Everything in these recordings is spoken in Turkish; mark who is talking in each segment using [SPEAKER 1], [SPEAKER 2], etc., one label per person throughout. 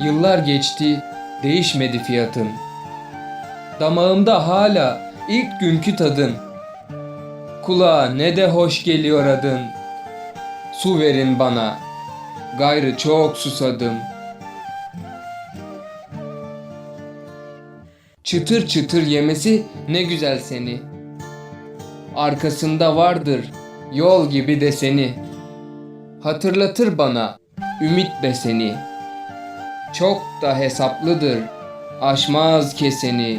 [SPEAKER 1] Yıllar geçti, değişmedi fiyatın. Damağımda hala ilk günkü tadın. Kulağa ne de hoş geliyor adın. Su verin bana, gayrı çok susadım. Çıtır çıtır yemesi ne güzel seni. Arkasında vardır yol gibi deseni. Hatırlatır bana ümit beseni. Çok da hesaplıdır aşmaz keseni.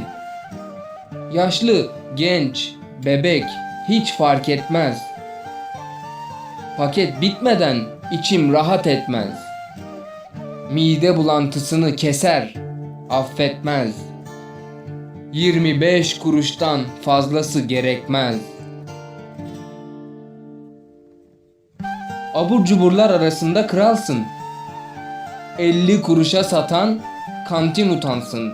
[SPEAKER 1] Yaşlı, genç, bebek hiç fark etmez. Paket bitmeden içim rahat etmez. Mide bulantısını keser, affetmez. 25 kuruştan fazlası gerekmez. Abur cuburlar arasında kralsın. 50 kuruşa satan kantin utansın.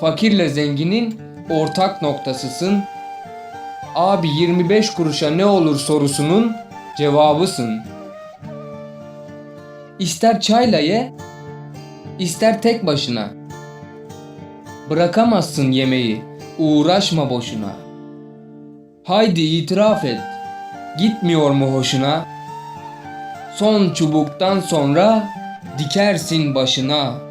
[SPEAKER 1] Fakirle zenginin ortak noktasısın. Abi 25 kuruşa ne olur sorusunun cevabısın. İster çayla ye, ister tek başına. Bırakamazsın yemeği, uğraşma boşuna. Haydi itiraf et, gitmiyor mu hoşuna? Son çubuktan sonra dikersin başına.''